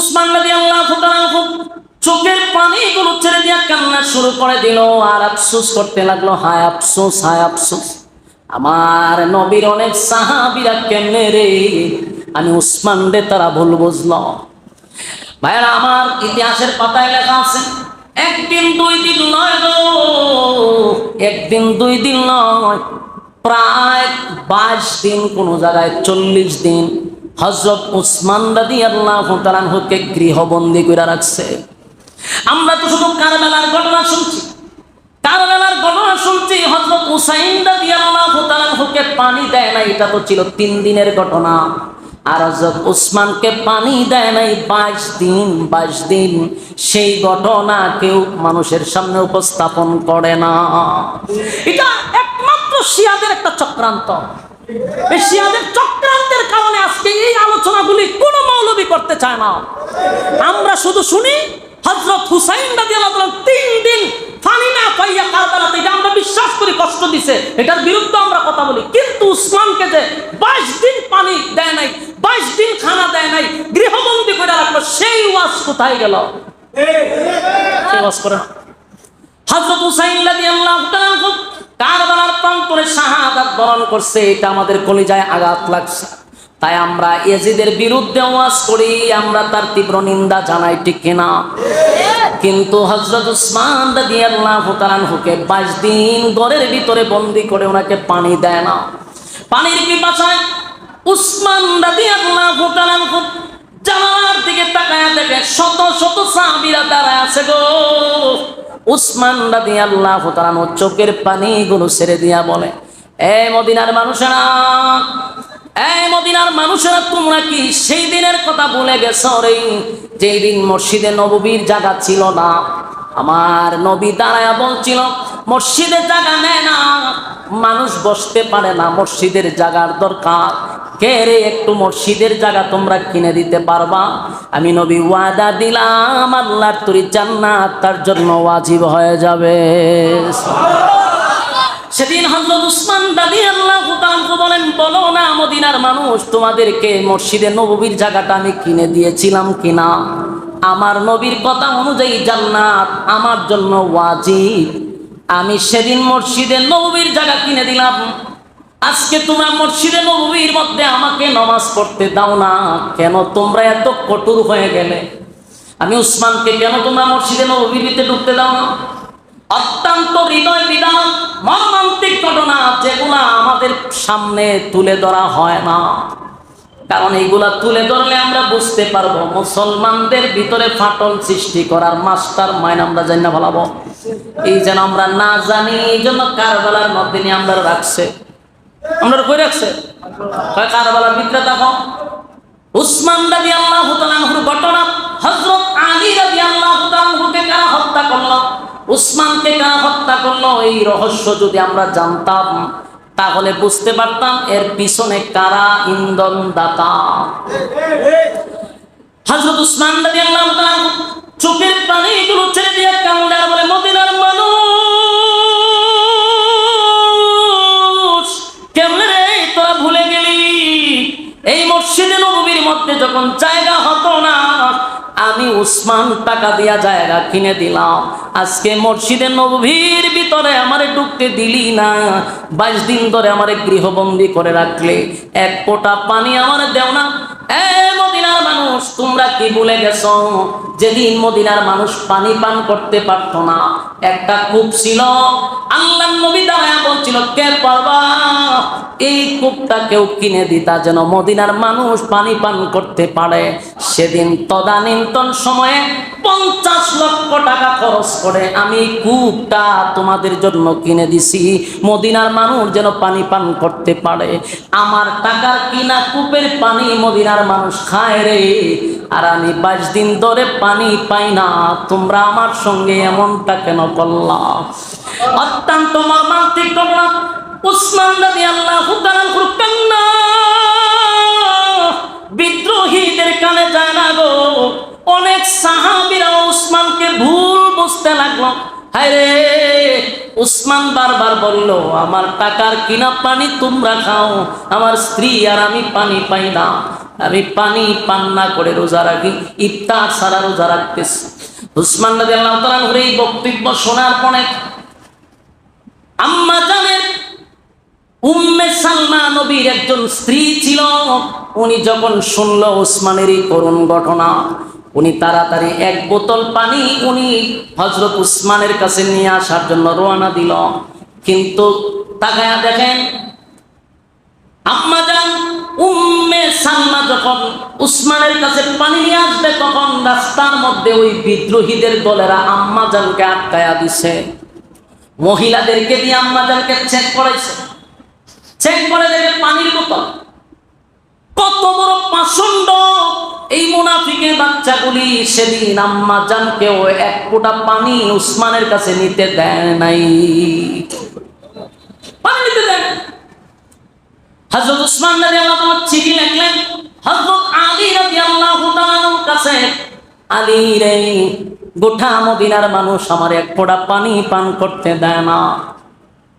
উসমান নদী আল্লাহ চোখের পানিগুলো ছেড়ে দিয়া কান্না শুরু করে দিল, আর আফসোস করতে লাগল, হায় আফসোস হায় আফসোস। আমার নবীর অনেক সাহাবিরা কেমনে রে? আমি উসমান রে, তারা ভুল বুঝল। ভাইরা আমার ইতিহাসের পাতায় লেখা আছে, একদিন দুই দিন নয় গো, একদিন দুই দিন নয়, প্রায় বাইশ দিন, কোন জায়গায় চল্লিশ দিন। হজরত উসমান রাদি আল্লাহ তালানহুকে গৃহবন্দী করে রাখছে। আমরা তো শুধু কারবেলার ঘটনা শুনছি। কারবেলার ঘটনা শুনছি হজরত হুসাইন রাদি আল্লাহ তালানহুকে পানি দেয় না এটা তো ছিল তিন দিনের ঘটনা। আর হজরত উসমানকে পানি দেয় নাই বাইশ দিন বাইশ দিন, সেই ঘটনা কেউ মানুষের সামনে উপস্থাপন করে না। এটা একমাত্র শিয়াদের একটা চক্রান্ত। এই শিয়াদের চক্রান্তের কারণে আজকে এই আলোচনাগুলি কোনো মৌলবী করতে চায় না। আমরা শুধু শুনি হজরত হুসাইন রাজি আল্লাহ তিন দিন ফানি না পাইয়া কারবালাতে এটা আমরা বিশ্বাস করি কষ্ট দিছে। এটার বিরুদ্ধে আমরা কথা বলি। কিন্তু উসমানকে যে বাইশ দিন পানি দেয় নাই বাইশ দিন খানা দেয় নাই গৃহবন্দী করে রাখল সেই ওয়াজ কোথায় গেল? সেই ওয়াজ করে না। হযরত হুসাইন রাদিয়াল্লাহু তাআলা কারবালার প্রান্তরে শাহাদাত বরণ করছে, এটা আমাদের কলিজায় আঘাত লাগছে। তাই আমরা এজিদের বিরুদ্ধে ওয়াজ করি, আমরা তার তীব্র নিন্দা জানাই, ঠিক কিনা? কিন্তু হযরত উসমান রাদিয়াল্লাহু তাআলাকে 22 দিন ঘরের ভিতরে বন্দি করে ওনাকে পানি দেয় না। পানির পিপাসায় উসমান রাদিয়াল্লাহু তাআলা জানালার দিকে তাকায় দেখে শত শত সাহাবীরা দাঁড়ায় আছে গো। উসমান রাদি আল্লাহ তালানো চোখের পানিগুলো ছেড়ে দিয়া বলে, এ মদিনার মানুষেরা মানুষেরা, তোমরা কি সেই দিনের কথা গেছ রে? মসজিদে নববীর জায়গা ছিল না আমার নবী দাঁড়ায় বলছিল মসজিদের জায়গা নেয় না। মানুষ বসতে পারে না। মসজিদের জায়গার দরকার। কে রে, একটু মসজিদের জায়গা তোমরা কিনে দিতে পারবা? আমি নবী ওয়াদা দিলাম, আল্লাহর তুরি জান্নাত তার জন্য ওয়াজিব হয়ে যাবে। সেদিন হজরত উসমান দাদি আল্লাহ বলেন, বলো না মদিনার মানুষ তোমাদেরকে মসজিদে নবীর জায়গাটা আমি কিনে দিয়েছিলাম কিনা? আমার নবীর কথা অনুযায়ী জান্নাত আমার জন্য ওয়াজিব। আমি সেদিন মসজিদে নবীর জায়গা কিনে দিলাম। আজকে তোমরা মসজিদে নববীর মধ্যে আমাকে নমাজ পড়তে দাও না। কেন তোমরা এত কঠোর হয়ে গেলে? আমি উসমানকে কেন তোমরা মসজিদে নবীর ভিতরে ঢুকতে দাও না? অত্যন্ত হৃদয় বিধান মর্মান্তিক ঘটনা যেগুলা আমাদের সামনে তুলে ধরা হয় না। কারণ এইগুলা তুলে ধরলে আমরা বুঝতে পারব, মুসলমানদের ভিতরে ফাটল সৃষ্টি করার মাস্টার মাইন আমরা জানি না ভালাবো। এই যেন আমরা না জানি, এই জন্য কারবেলার মধ্যে নিয়ে আমরা রাখছে। আমরা কই রাখছে? কারবালার ভিতরে দেখো। উসমান রাজি আল্লাহ ঘটনা হজরত আলী রাজি আল্লাহ কারা হত্যা করল? উসমানকে কারা হত্যা করল? এই রহস্য যদি আমরা জানতাম তাহলে বুঝতে পারতাম এর পিছনে কারা ইন্ধন দাতা উসমান চোখের ছেড়ে দিয়ে বলে, মদিনার মানুষ রে তোরা ভুলে গেলি? এই মসজিদে নবীর মধ্যে যখন জায়গা হতো না, আমি উসমান টাকা দিয়া জায়গা কিনে দিলাম। আজকে মসজিদে নবীর ভিতরে আমারে ঢুকতে দিলি না। বাইশ দিন ধরে আমারে গৃহবন্দী করে রাখলে। এক ফোঁটা পানি আমার দেও না। মদিনার মানুষ, তোমরা কি ভুলে গেছ? যেদিন মদিনার মানুষ পানি পান করতে পারতো না, একটা কূপ ছিল। আল্লাহ নবী দাঁড়ায় বলছিল, কে পারবা? এই কূপটা কেউ কিনে দিতা যেন মদিনার মানুষ পানি পান করতে পারে। সেদিন তদানীন্তন সময়ে পঞ্চাশ লক্ষ টাকা খরচ করে আমি কূপটা তোমাদের জন্য কিনে দিছি। মদিনার মানুষ যেন পানি পান করতে পারে। আমার টাকার কিনা কূপের পানি মদিনার মানুষ খায় রে। আর আমি বাইশ দিন ধরে পানি পাই না। তোমরা আমার সঙ্গে এমনটা কেন করলা? অত্যন্ত মর্মান্তিক ঘটনা। উসমান নদী আল্লাহ কান্না। বলল, আমার টাকার কিনা পানি তোমরা খাও, আমার স্ত্রী আর আমি পানি পাই না। আমি পানি পান না করে রোজা রাখি, ইফতার সারা রোজা রাখতেছি। উসমান নদী আল্লাহ তালার এই বক্তব্য শোনার পরে, আম্মা জানেন উম্মে সালমা নবীর একজন স্ত্রী ছিল। উনি যখন শুনল উসমানের এই করুণ ঘটনা, উনি তাড়াতাড়ি এক বোতল পানি উনি হজরত উসমানের কাছে নিয়ে আসার জন্য রওনা দিল। কিন্তু তাকায়া দেখেন আম্মা যান উম্মে সালমা যখন উসমানের কাছে পানি নিয়ে আসবে, তখন রাস্তার মধ্যে ওই বিদ্রোহীদের দলেরা আম্মা জানকে আটকায়া দিছে। মহিলাদেরকে দিয়ে আম্মা জানকে চেক করাইছে। চেক করে দেখে পানির বোতল। কত বড় পাষণ্ড! এই মুনাফিকের বাচ্চাগুলি সেদিন আম্মা জানকেও এক ফোঁটা পানি উসমানের কাছে নিতে দেয় নাই পানি নিতে দেয় নাই। উসমান রাদিয়াল্লাহু তাআলা চিঠি লিখলেন, হযরত আলী রাদিয়াল্লাহু তাআলার কাছে, আলী রে, গোটা মদিনার মানুষ আমার এক ফোঁটা পানি পান করতে দেয় না।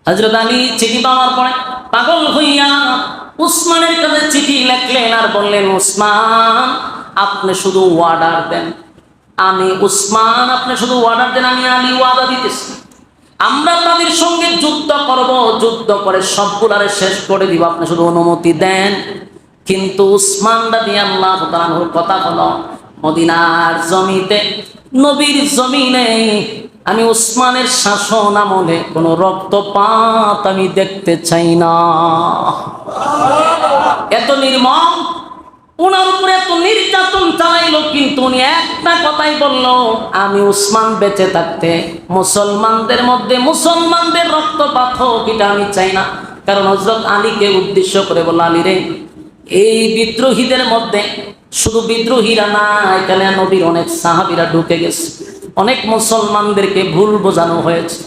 হযরত আলী চিঠি পাওয়ার পরে পাগল হইয়া উসমানের কাছে চিঠি লিখলেন আর বললেন, উসমান, আপনি শুধু ওয়ার্ডার দেন। আমি, উসমান, আপনি শুধু ওয়ার্ডার দেন, আমি আলী ওয়াদা দিতেছি। আমরা তাদের সঙ্গে যুদ্ধ করব, যুদ্ধ করে সবগুলারে শেষ করে দিব। আপনি শুধু অনুমতি দেন। কিন্তু উসমান রাদি আল্লাহ তাআলার কথা হলো, মদিনার জমিতে, নবীর জমিনে আমি উসমানের শাসন আমলে কোনো রক্তপাত আমি দেখতে চাই না। এত নির্মম ওনার নির্যাতন চালাইলো, কিন্তু উনি একটা কথাই বলল, আমি উসমান বেঁচে থাকতে মুসলমানদের মধ্যে মুসলমানদের রক্তপাত হোক, এটা আমি চাই না। কারণ হজরত আলীকে উদ্দেশ্য করে বলল, আলী রে, এই বিদ্রোহীদের মধ্যে শুধু বিদ্রোহীরা না, এখানে নবীর অনেক সাহাবিরা ঢুকে গেছে। অনেক মুসলমানদেরকে ভুল বোঝানো হয়েছে।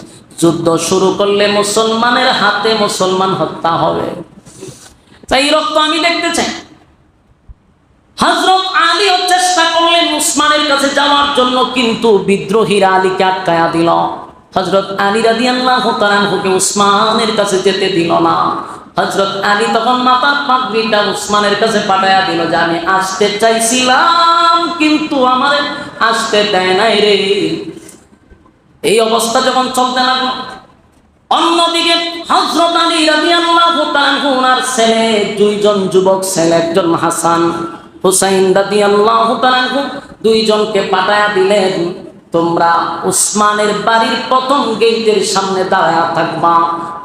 যুদ্ধ শুরু করলে মুসলমানের হাতে মুসলমান হত্যা হবে। তাই রক্ত আমি দেখতে চাই হজরত আলীও চেষ্টা করলেন উসমানের কাছে যাওয়ার জন্য, কিন্তু বিদ্রোহীরা আলীকে আটকায়া দিল। হজরত আলী রাদি আল্লাহ তালানহুকে উসমানের কাছে যেতে দিল না। হজরত আলী তখন মাতার পাগড়িটা উসমানের কাছে পাঠায়া দিল যে, আমি আসতে চাইছিলাম, কিন্তু আমার আসতে দেয় নাই রে। এই অবস্থা যখন চলতে লাগল, অন্যদিকে হজরত আলী রাদিয়াল্লাহু তাআলা ওনার ছেলে, দুইজন যুবক ছেলে, একজন হাসান। হুসাইন রাদিয়াল্লাহু তাআলা দুইজনকে পাঠায়া দিলেন, তোমরা উসমানের বাড়ির প্রথম গেটের সামনে দাঁড়ায়া থাকবা।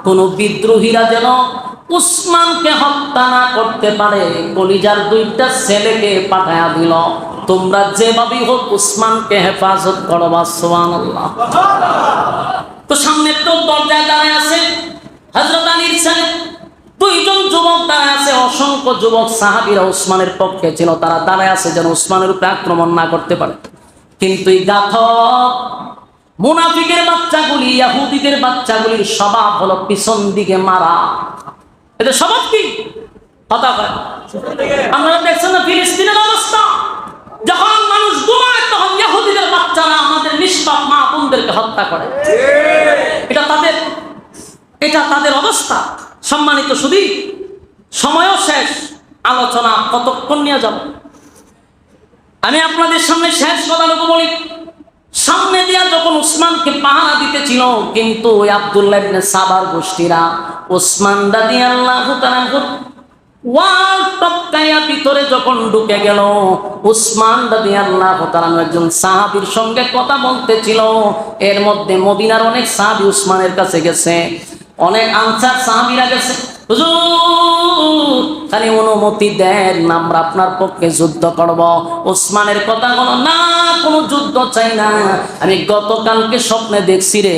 কোনো বিদ্রোহীরা যেন উসমানকে হত্যা না করতে পারে, কলিজার দুইটা ছেলেকে পাঠায়া দিল। তোমরা যেভাবেই হোক উসমানকে হেফাজত করবা, সুবহানাল্লাহ। তো সামনে তো দরজায় দাঁড়ায় আছে হজরত আলীর ছেলে। দুইজন যুবক দাঁড়ায় আছে অসংখ্য যুবক সাহাবিরা উসমানের পক্ষে ছিল তারা দাঁড়ায় আছে যেন উসমানের উপরে আক্রমণ না করতে পারে। কিন্তু এই মুনাফিকের বাচ্চাগুলি ইয়াহুদিদের বাচ্চাগুলির স্বভাব হলো পিছন দিকে মারা। এদের স্বভাব কি? কথা কয়। আপনারা দেখছেন না ফিলিস্তিনের অবস্থা? যখন মানুষ ঘুমায় তখন ইয়াহুদিদের বাচ্চারা আমাদের নিষ্পাপ মা বোনদেরকে হত্যা করে। এটা তাদের এটা তাদের অবস্থা। সম্মানিত শুধু সময়ও শেষ, আলোচনা কতক্ষণ নিয়ে যাব? আমি আপনাদের সামনে শেষ কথা কথাটুকু বলি, সামনে দিয়া যখন উসমানকে পাহারা দিতেছিল, কিন্তু ওই আব্দুল্লাহ সাবার গোষ্ঠীরা ওসমান দাদি আল্লাহ ভিতরে যখন ঢুকে গেল, উসমান দাদি আল্লাহ একজন সাহাবির সঙ্গে কথা বলতেছিল। এর মধ্যে মদিনার অনেক সাহাবি উসমানের কাছে গেছে। অনেক আনসার সাহাবিরা গেছে। হুজুর, খালি অনুমতি দেন, আমরা আপনার পক্ষে যুদ্ধ করব। ওসমানের কথা বলো না, কোনো যুদ্ধ চাই না। আমি গতকালকে স্বপ্নে দেখছি রে,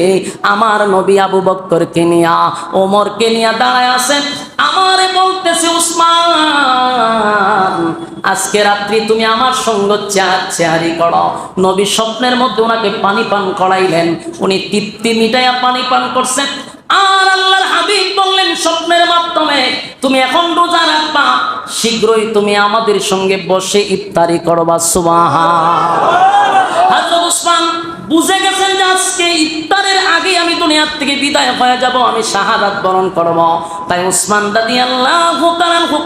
আমার নবী আবু বক্কর কেনিয়া ওমর কেনিয়া দাঁড়ায় আছেন আমারে আজকে রাত্রি তুমি আমার সঙ্গ চেয়ার চেয়ারি করো। নবী স্বপ্নের মধ্যে ওনাকে পানি পান করাইলেন। উনি তৃপ্তি মিটাইয়া পানি পান করছেন। আর আল্লাহর হাবিব বললেন, স্বপ্নের মাধ্যমে তুমি এখন রোজা রাখবা। শীঘ্রই তুমি আমাদের সঙ্গে বসে ইফতারি করবা। সুবাহা হযরত উসমান বুঝে গেছেন যে আজকে ইফতারের আগে আমি দুনিয়ার থেকে বিদায় হয়ে যাব, আমি শাহাদাত বরণ করব। তাই উসমান দাদি আল্লাহ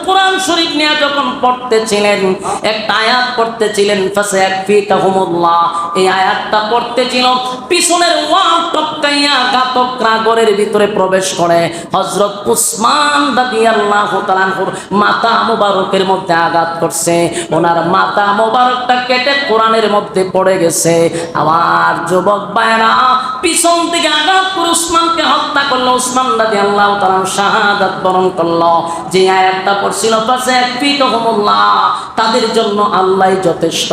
কোরআন শরীফ নিয়ে যখন পড়তেছিলেন, একটা আয়াত পড়তেছিলেন ফাসে একফিকাহুমুল্লাহ এই আয়াতটা পড়তেছিল, পিছনের ওয়াল টপকাইয়া ঘরের ভিতরে প্রবেশ করে। হযরত উসমান দাদি আল্লাহ তাআলার মাথা মোবারকের মধ্যে আঘাত করছে। ওনার মাতা মোবারকটা কেটে কোরআনের মধ্যে পড়ে গেছে। আমার যুবক ভাইরা পিছন থেকে আঘাত করে উসমানকে হত্যা করল। উসমান রাজি আল্লাহ তাআলা শাহাদাত বরণ করল। যে আয়াতটা পড়ছিল পাশে একফিকহুমুল্লাহ তাদের জন্য আল্লাহ যথেষ্ট।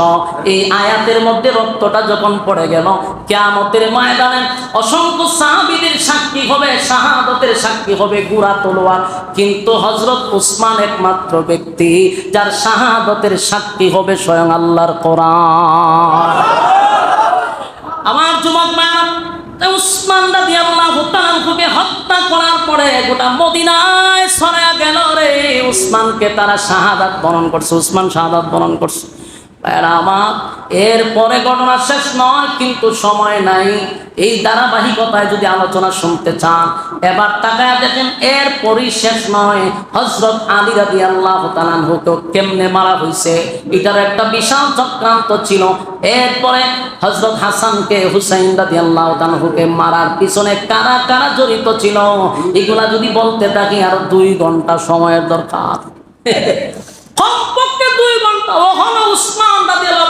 এই আয়াতের মধ্যে রক্তটা যখন পড়ে গেল, কিয়ামতের ময়দানে অসংখ্য সাহাবিদের সাক্ষী হবে, শাহাদতের সাক্ষী হবে গুড়া তলোয়ার। কিন্তু হযরত উসমান একমাত্র ব্যক্তি, যার শাহাদতের সাক্ষী হবে স্বয়ং আল্লাহর কোরআন আমার যুবক ম্যাম হত্যা গোটা তারা শাহাদাত বরণ করছে উসমান শাহাদাত বরণ করছে। আমার এরপরে ঘটনা শেষ নয়, কিন্তু সময় নাই। এই ধারাবাহিকতায় যদি আলোচনা শুনতে চান, এবার তাকায় দেখেন এরপরই শেষ নয়। হজরত আলী রাদি আল্লাহ তালানহুকে কেমনে মারা হয়েছে এটার একটা বিশাল চক্রান্ত ছিল। এরপরে হজরত হাসানকে, হুসাইন রাদি আল্লাহ তালানহুকে মারার পিছনে কারা কারা জড়িত ছিল? এগুলা যদি বলতে থাকি, আরও দুই ঘণ্টা সময়ের দরকার। কমপক্ষে দুই ঘণ্টা। ওখানে উসমান তাআলা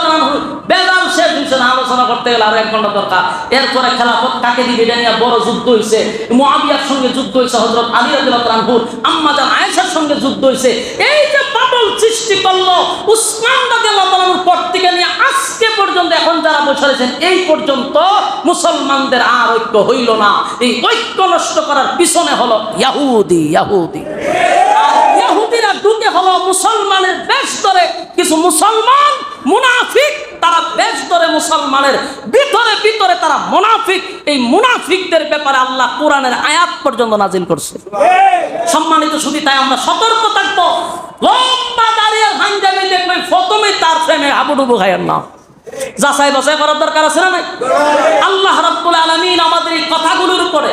বেদাল শেষ হয়েছে না আলোচনা করতে গেলে আরও এক ঘণ্টা দরকার। এরপরে খেলাফত কাকে দিবে এটা বড় যুদ্ধ হয়েছে মুআবিয়ার সঙ্গে যুদ্ধ হয়েছে হযরত আলী তাআলা আম্মা জান আয়েশার সঙ্গে যুদ্ধ হয়েছে এই যে বাবল সৃষ্টি করল উসমান রাদিয়াল্লাহু তাআলার পর থেকে নিয়ে আজকে পর্যন্ত এখন যারা বসে এই পর্যন্ত মুসলমানদের আর ঐক্য হইল না। এই ঐক্য নষ্ট করার পিছনে হলো ইয়াহুদি ইয়াহুদি। ঢুকে হলো মুসলমানের বেশ ধরে। কিছু মুসলমান মুনাফিক তারা বেশ ধরে মুসলমানের। ভিতরে ভিতরে তারা মুনাফিক। এই মুনাফিকদের ব্যাপারে আল্লাহ কোরআনের আয়াত পর্যন্ত নাজিল করছে। সম্মানিত শুধু তাই আমরা সতর্ক থাকব। লম্বা দাঁড়িয়ে হাঙ্গামি দেখবেন প্রথমে তার প্রেমে হাবুডুবু খাইয়ের না। যাচাই বাছাই করার দরকার আছে না নাই? আল্লাহ রাব্বুল আলামিন আমাদের এই কথাগুলোর উপরে